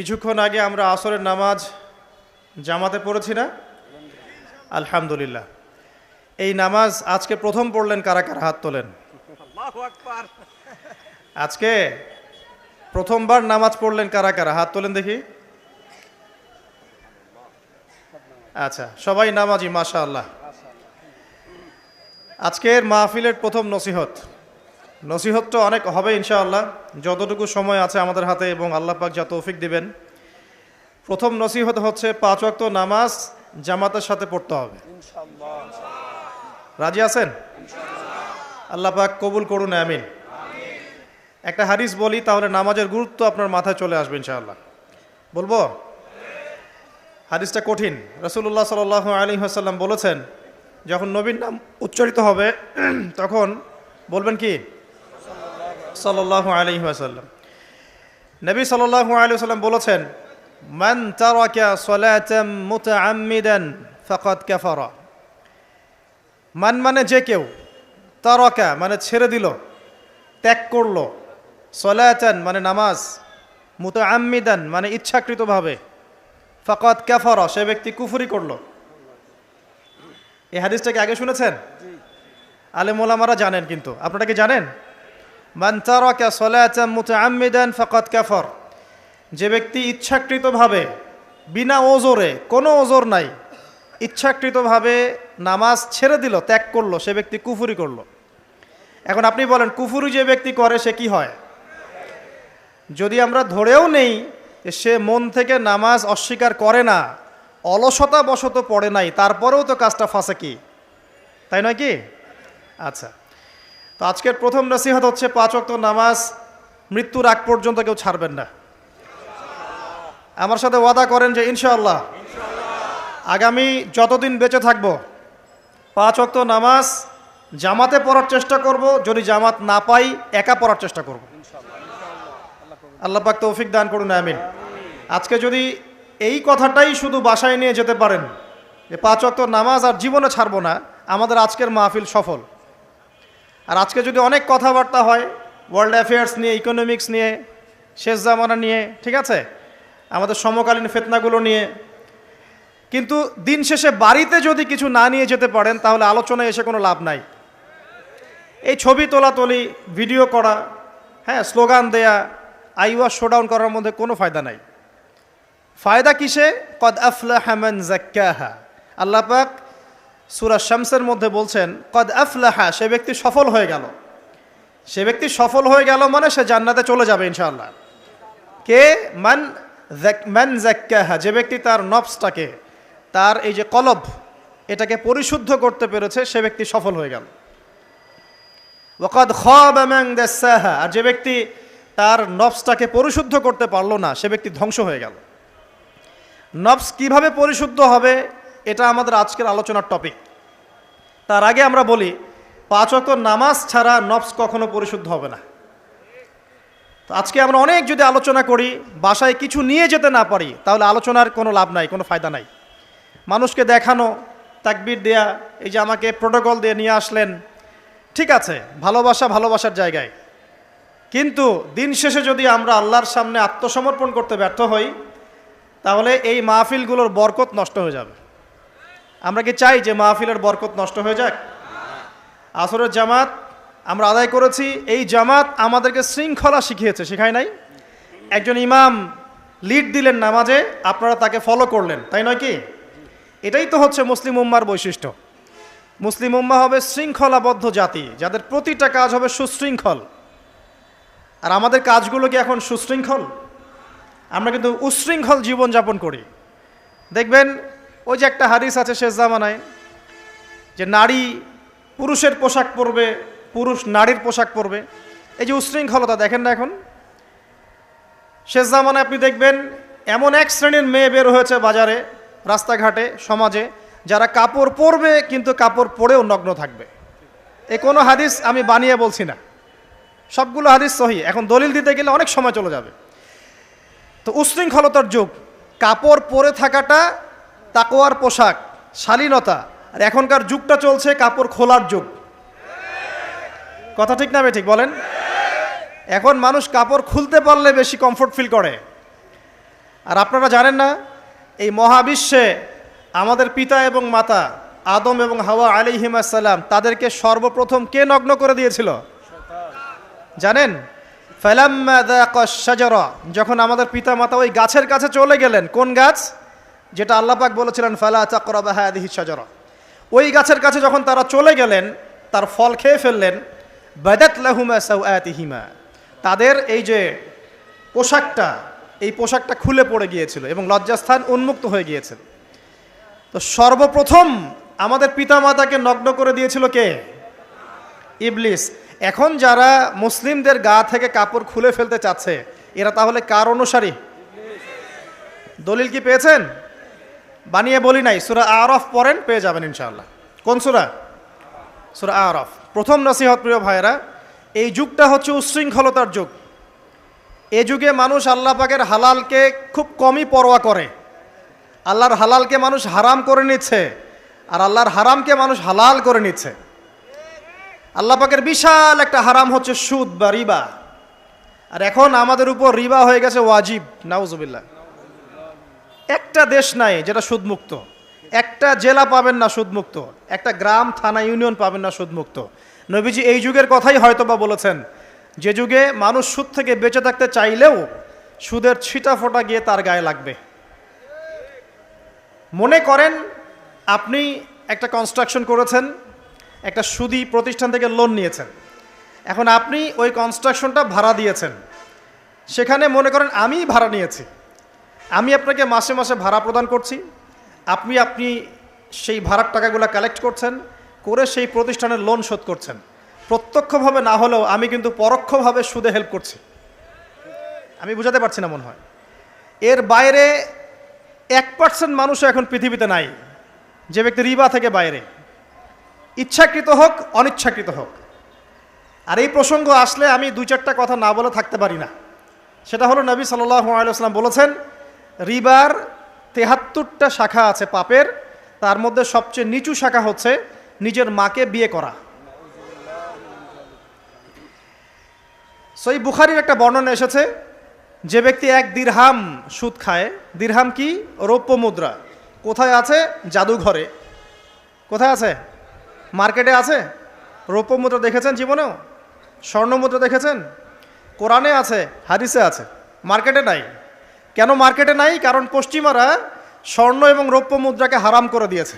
কিছুক্ষণ আগে আমরা আসরের নামাজ জামাতে পড়েছি না? আলহামদুলিল্লাহ। এই নামাজ আজকে প্রথম পড়লেন কারা কারা হাত তোলেন? আজকে প্রথমবার নামাজ পড়লেন কারা কারা? হাত তোলেন দেখি। আচ্ছা সবাই নামাজি মাশা আল্লাহ আজকের মাহফিলের প্রথম নসিহত। নসিহতটা অনেক হবে ইনশাআল্লাহ। যতটুকু সময় আছে আমাদের হাতে এবং আল্লাহ পাক যা তৌফিক দিবেন, প্রথম নসিহত হচ্ছে পাঁচ ওয়াক্ত নামাজ জামাতের সাথে পড়তে হবে। রাজি আছেন? আল্লাহ পাক কবুল করুন, আমিন। একটা হাদিস বলি, তাহলে নামাজের গুরুত্ব আপনার মাথায় চলে আসবে ইনশাআল্লাহ। বলব? হাদিসটা কঠিন। রসুল্লাহ সাল আলী হাসাল্লাম বলেছেন, যখন নবীর নাম উচ্চারিত হবে, তখন বলবেন কি? সাল্লাহ আলী আসাল্লাম নবী সাল্লাহ আলী সাল্লাম বলেছেন মান তারাকা সালাতাম মুতাআম্মিদান ফাকাদ কাফারা। মান মানে যে কেউ তারকা মানে ছেড়ে দিল ত্যাগ করল। সলায়াতান মানে নামাজ মুতাআম্মিদান মানে ইচ্ছাকৃতভাবে। ফাকাত কাফারা সে ব্যক্তি কুফরি করল। এই হাদিসটাকে আগে শুনেছেন? আলেম ওলামারা জানেন কিন্তু। আপনারা কি জানেন? মান তারাকা যে ব্যক্তি ইচ্ছাকৃতভাবে বিনা ওজোরে, কোনো ওজোর নাই, ইচ্ছাকৃতভাবে নামাজ ছেড়ে দিল, ত্যাগ করল, সে ব্যক্তি কুফুরি করল। এখন আপনি বলেন, কুফুরি যে ব্যক্তি করে, সে কি হয়? যদি আমরা ধরেও নেই সে মন থেকে নামাজ অস্বীকার করে না অলসতা বশত পড়ে নাই, তারপরেও তো কাজটা ফাঁসে কি? তাই নয় কি? আচ্ছা। তো আজকের প্রথম নসিহত হচ্ছে পাঁচ ওয়াক্ত নামাজ। মৃত্যুর আগ পর্যন্ত কেউ ছাড়বেন না। আমার সাথে ওয়াদা করেন যে ইনশাআল্লাহ আগামী যতদিন বেঁচে থাকব, পাঁচ ওয়াক্ত নামাজ জামাতে পড়ার চেষ্টা করব, যদি জামাত না পাই একা পড়ার চেষ্টা করব। আল্লাহ পাক তৌফিক দান করুন, আমিন। আজকে যদি এই কথাটাই শুধু বাসায় নিয়ে যেতে পারেন, যে পাঁচ ওয়াক্ত নামাজ আর জীবনে ছাড়বো না, আমাদের আজকের মাহফিল সফল। আর আজকে যদি অনেক কথাবার্তা হয় ওয়ার্ল্ড অ্যাফেয়ার্স নিয়ে ইকোনমিক্স নিয়ে, শেষ জামানা নিয়ে, ঠিক আছে? আমাদের সমকালীন ফেতনাগুলো নিয়ে। কিন্তু দিন শেষে বাড়িতে যদি কিছু না নিয়ে যেতে পারেন, তাহলে আলোচনায় এসে কোনো লাভ নাই। এই ছবি তোলাতলি ভিডিও করা হ্যাঁ স্লোগান দেয়া আইওয়া শোডাউন করার মধ্যে কোনো ফায়দা নাই। ফায়দা কিসে? কদ আফলা হ্যামান জাক্কাহা। আল্লাহ পাক সুরা শামসের মধ্যে বলছেন, কদ আফলাহা সে ব্যক্তি সফল হয়ে গেল। সে ব্যক্তি সফল হয়ে গেল মানে সে জান্নাতে চলে যাবে ইনশাআল্লাহ। কে? মান মান জাক্কাহা যে ব্যক্তি তার নফসটাকে, তার এই যে কলব, এটাকে পরিশুদ্ধ করতে পেরেছে, সে ব্যক্তি সফল হয়ে গেল। মান দাসাহা, আর যে ব্যক্তি তার নফসটাকে পরিশুদ্ধ করতে পারল না, সে ব্যক্তি ধ্বংস হয়ে গেল। নফস কীভাবে পরিশুদ্ধ হবে? এটা আমাদের আজকের আলোচনার টপিক তার আগে আমরা বলি, পাঁচ অক্ট নামাজ ছাড়া নফস কখনো পরিশুদ্ধ হবে না। তো আজকে আমরা অনেক যদি আলোচনা করি, বাসায় কিছু নিয়ে যেতে না পারি, তাহলে আলোচনার কোনো লাভ নাই, কোনো ফায়দা নাই। মানুষকে দেখানো, তাকবির দেয়া, এই যে আমাকে প্রোটোকল দিয়ে নিয়ে আসলেন, ঠিক আছে, ভালোবাসা ভালোবাসার জায়গায়। কিন্তু দিন শেষে যদি আমরা আল্লাহর সামনে আত্মসমর্পণ করতে ব্যর্থ হই, তাহলে এই মাহফিলগুলোর বরকত নষ্ট হয়ে যাবে। আমরা কি চাই যে মাহফিলের বরকত নষ্ট হয়ে যাক? আসরের জামাত আমরা আদায় করেছি। এই জামাত আমাদেরকে শৃঙ্খলা শিখিয়েছে, শেখায় নাই? একজন ইমাম লিড দিলেন নামাজে, আপনারা তাকে ফলো করলেন, তাই নয় কি? এটাই তো হচ্ছে মুসলিম উম্মার বৈশিষ্ট্য। মুসলিম উম্মা হবে শৃঙ্খলাবদ্ধ জাতি, যাদের প্রতিটা কাজ হবে সুশৃঙ্খল। আর আমাদের কাজগুলো কি এখন সুশৃঙ্খল? আমরা কিন্তু উশৃঙ্খল জীবনযাপন করি। দেখবেন ওই যে একটা হাদিস আছে শেষ জামানায় যে নারী পুরুষের পোশাক পরবে, পুরুষ নারীর পোশাক পরবে। এই যে উশৃঙ্খলতা দেখেন না এখন? শেষ জামানায় আপনি দেখবেন এমন এক শ্রেণির মেয়ে বের হয়েছে বাজারে, রাস্তাঘাটে, সমাজে, যারা কাপড় পরবে কিন্তু কাপড় পরেও নগ্ন থাকবে। এ কোনো হাদিস আমি বানিয়ে বলছি না। সবগুলো হাদিস সহি। এখন দলিল দিতে গেলে অনেক সময় চলে যাবে। তো উশৃঙ্খলতার যুগ। কাপড় পরে থাকাটা তাকোয়ার পোশাক, শালীনতা, আর এখনকার যুগটা চলছে কাপড় খোলার যুগ। কথা ঠিক না ঠিক, বলেন? এখন মানুষ কাপড় খুলতে পারলে বেশি কমফোর্ট ফিল করে। আর আপনারা জানেন না, এই মহাবিশ্বে আমাদের পিতা এবং মাতা, আদম এবং হাওয়া আলিহিমাসাল্লাম তাদেরকে সর্বপ্রথম কে নগ্ন করে দিয়েছিল? জানেন? আশ-শাজারা যখন আমাদের পিতা মাতা ওই গাছের কাছে চলে গেলেন, কোন গাছ? যেটা আল্লাহ পাক বলেছিলেন, ফালা তাকরাবা হাদিহি শাজারা। ওই গাছের কাছে যখন তারা চলে গেলেন, তার ফল খেয়ে ফেললেন, বাদাত লাহুমা সাওআতিহিমা। তাদের এই যে পোশাকটা, এই পোশাকটা খুলে পড়ে গিয়েছিল এবং লজ্জাস্থান উন্মুক্ত হয়ে গিয়েছিল। তো সর্বপ্রথম আমাদের পিতামাতাকে নগ্ন করে দিয়েছিল কে? ইবলিস। এখন যারা মুসলিমদের গা থেকে কাপড় খুলে ফেলতে চাচ্ছে, এরা তাহলে কার অনুসারী? দলিল কি পেয়েছেন? বানিয়ে বলি নাই, সুরা আরফ পড়েন, পেয়ে যাবেন ইনশাআল্লাহ। কোন সুরা? সুরা আরফ। প্রথম নসিহত প্রিয় ভাইয়েরা, এই যুগটা হচ্ছে উচ্ছৃঙ্খলতার যুগ। এ যুগে মানুষ আল্লাহ পাকের হালালকে খুব কমই পরোয়া করে। আল্লাহর হালালকে মানুষ হারাম করে নিচ্ছে, আর আল্লাহর হারামকে মানুষ হালাল করে নিচ্ছে। আল্লাহ পাকের বিশাল একটা হারাম হচ্ছে সুদ বা রিবা। আর এখন আমাদের উপর রিবা হয়ে গেছে ওয়াজিব, নাউজুবিল্লাহ। একটা দেশ নাই যেটা সুদমুক্ত। একটা জেলা পাবেন না সুদমুক্ত। একটা গ্রাম, থানা, ইউনিয়ন পাবেন না সুদমুক্ত। নবীজি এই যুগের কথাই হয়তো বা বলেছেন, যে যুগে মানুষ সুদ থেকে বেঁচে থাকতে চাইলেও সুদের ছিটা ফোটা গিয়ে তার গায়ে লাগবে। মনে করেন, আপনি একটা কনস্ট্রাকশন করেছেন, একটা সুদি প্রতিষ্ঠান থেকে লোন নিয়েছেন। এখন আপনি ওই কনস্ট্রাকশনটা ভাড়া দিয়েছেন। সেখানে মনে করেন আমি ভাড়া নিয়েছি। আমি আপনাকে মাসে মাসে ভাড়া প্রদান করছি। আপনি আপনি সেই ভাড়ার টাকাগুলো কালেক্ট করছেন, করে সেই প্রতিষ্ঠানের লোন শোধ করছেন। প্রত্যক্ষভাবে না হলেও আমি কিন্তু পরোক্ষভাবে সুদে হেল্প করছি। আমি বুঝাতে পারছি না মনে হয়। এর বাইরে এক পার্সেন্ট মানুষও এখন পৃথিবীতে নাই। যে ব্যক্তি রিবা থেকে বাইরে। ইচ্ছাকৃত হোক, অনিচ্ছাকৃত হোক। আর এই প্রসঙ্গ আসলে আমি দুই চারটা কথা না বলে থাকতে পারি না। সেটা হলো নবী সাল্লাম বলেছেন রিবার তেহাত্তরটা শাখা আছে পাপের, তার মধ্যে সবচেয়ে নিচু শাখা হচ্ছে নিজের মাকে বিয়ে করা। সই বুখারির একটা বর্ণনা এসেছে, যে ব্যক্তি এক দিরহাম সুদ খায়, দিরহাম কি? রৌপ্য মুদ্রা। কোথায় আছে? জাদুঘরে। কোথায় আছে? মার্কেটে আছে? রৌপ্য মুদ্রা দেখেছেন জীবনেও? স্বর্ণ মুদ্রা দেখেছেন? কোরআনে আছে, হাদিসে আছে। মার্কেটে নাই। কেন মার্কেটে নাই? কারণ পশ্চিমারা স্বর্ণ এবং রৌপ্য মুদ্রাকে হারাম করে দিয়েছে।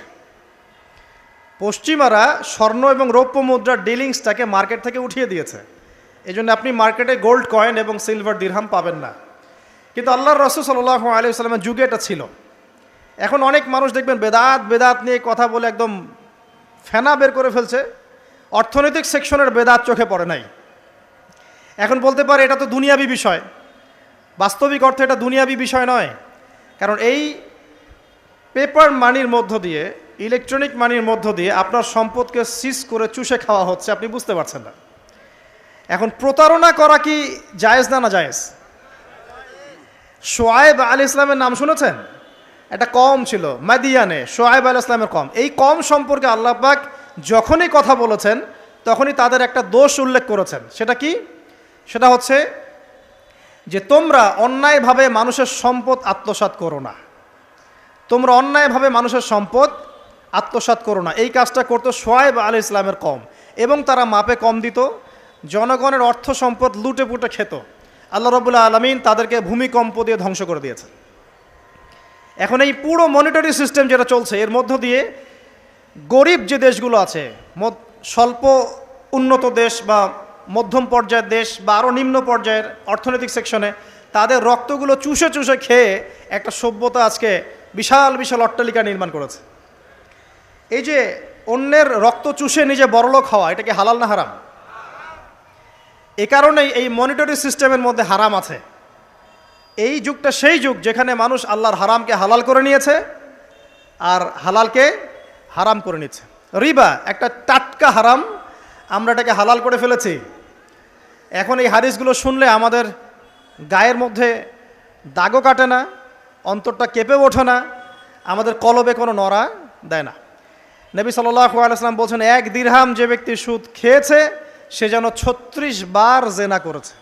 পশ্চিমারা স্বর্ণ এবং রৌপ্য মুদ্রার ডিলিংসটাকে মার্কেট থেকে উঠিয়ে দিয়েছে। এই জন্য আপনি মার্কেটে গোল্ড কয়েন এবং সিলভার দিরহাম পাবেন না। কিন্তু আল্লাহর রসুল সাল্লাহ আলী সাল্লামের যুগে এটা ছিল। এখন অনেক মানুষ দেখবেন বেদাত বেদাত নিয়ে কথা বলে একদম ফেনা বের করে ফেলছে। অর্থনৈতিক সেকশনের বেদাত চোখে পড়ে নাই। এখন বলতে পারে এটা তো দুনিয়াবি বিষয়। বাস্তবিক অর্থে এটা দুনিয়াবি বিষয় নয়। কারণ এই পেপার মানির মধ্য দিয়ে ইলেকট্রনিক মানির মধ্য দিয়ে আপনার সম্পদকে সিজ করে চুষে খাওয়া হচ্ছে, আপনি বুঝতে পারছেন না। এখন প্রতারণা করা কি জায়েজ না না জায়েজ? সোয়েব আলী ইসলামের নাম শুনেছেন? একটা কম ছিল, মাদিয়ানে সোয়েব আলী ইসলামের কম। এই কম সম্পর্কে আল্লাহ পাক যখনই কথা বলেছেন, তখনই তাদের একটা দোষ উল্লেখ করেছেন। সেটা কি? সেটা হচ্ছে যে তোমরা অন্যায়ভাবে মানুষের সম্পদ আত্মসাৎ করো না। তোমরা অন্যায়ভাবে মানুষের সম্পদ আত্মসাৎ করো না। এই কাজটা করতো সোয়েব আলী ইসলামের কম এবং তারা মাপে কম দিত, জনগণের অর্থ সম্পদ লুটে পুটে খেত। আল্লাহ রবুল্লা আলমিন তাদেরকে ভূমিকম্প দিয়ে ধ্বংস করে দিয়েছে এখন এই পুরো মনিটরি সিস্টেম যেটা চলছে, এর মধ্য দিয়ে গরিব যে দেশগুলো আছে স্বল্প উন্নত দেশ বা মধ্যম পর্যায়ের দেশ বা আরও নিম্ন পর্যায়ের অর্থনৈতিক সেকশনে, তাদের রক্তগুলো চুষে চুষে খেয়ে একটা সভ্যতা আজকে বিশাল বিশাল অট্টালিকা নির্মাণ করেছে। এই যে অন্যের রক্ত চুষে নিজে বড়লোক হওয়া, এটা কি হালাল না হারাম? এ কারণেই এই মনিটরি সিস্টেমের মধ্যে হারাম আছে। এই যুগটা সেই যুগ যেখানে মানুষ আল্লাহর হারামকে হালাল করে নিয়েছে আর হালালকে হারাম করে নিচ্ছে। রিবা, একটা টাটকা হারাম আমরা এটাকে হালাল করে ফেলেছি। এখন এই হাদিসগুলো শুনলে আমাদের গায়ের মধ্যে দাগও কাটে না, অন্তরটা কেঁপে ওঠে না, আমাদের কলবে কোনো নড়া দেয় না। নবী সাল্লাহ আলাইসলাম বলছেন, এক দীর্হাম যে ব্যক্তি সুদ খেয়েছে, সে যেন ছত্রিশ বার জেনা করেছে।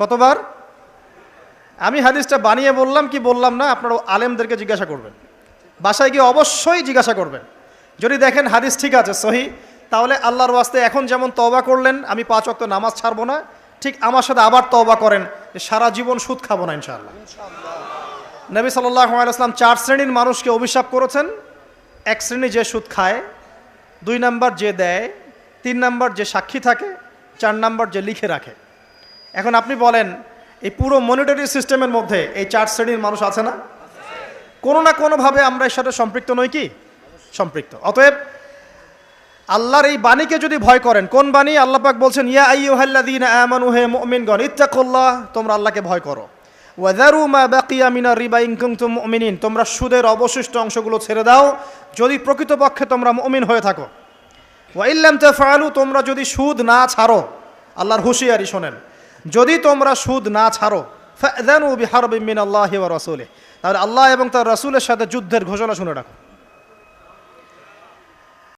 কতবার? আমি হাদিসটা বানিয়ে বললাম কি বললাম না, আপনারা আলেমদেরকে জিজ্ঞাসা করবেন। বাসায় গিয়ে অবশ্যই জিজ্ঞাসা করবেন। যদি দেখেন হাদিস ঠিক আছে, সহি তাহলে আল্লাহর ওয়াস্তে এখন যেমন তওবা করলেন, আমি পাঁচ অক্ত নামাজ ছাড়বো না, ঠিক আমার সাথে আবার তওবা করেন সারা জীবন সুদ খাব না ইনশাআল্লাহ। নবী আলাইসলাম চার শ্রেণির মানুষকে অভিশাপ করেছেন, এক শ্রেণি যে সুদ খায়, দুই নাম্বার যে দেয়, তিন নাম্বার যে সাক্ষী থাকে, চার নাম্বার যে লিখে রাখে। এখন আপনি বলেন, এই পুরো মনিটরি সিস্টেমের মধ্যে এই চার শ্রেণির মানুষ আছে না? কোনো না কোনোভাবে আমরা এর সাথে সম্পৃক্ত নই কি? সম্পৃক্ত। অতএব আল্লাহর এই বাণীকে যদি ভয় করেন, কোন বাণী? আল্লাহ পাক বলছেন, ইয়া আইয়ুহাল্লাযীন আমানু হে মুমিনগণ, ইত্তাকুল্লাহ, তোমরা আল্লাহকে ভয় করো। ওয়াদারু মা বাকিয়া মিনার রিবা ইন কুনতুম মুমিনিন, তোমরা সুদের অবশিষ্ট অংশগুলো ছেড়ে দাও, যদি প্রকৃতপক্ষে তোমরা মুমিন হয়ে থাকো। ওয়া ইল্লাম তাফআলু, তোমরা যদি সুদ না ছাড়ো, আল্লাহর হুঁশিয়ারি শোনেন, যদি তোমরা সুদ না ছাড়ো, ফাযানু বিহারবিন মিনাল্লাহি ওয়া রাসূলিহি। তাহলে আল্লাহ এবং তার রাসূলের সাথে যুদ্ধের ঘোষণা শুনে রাখো।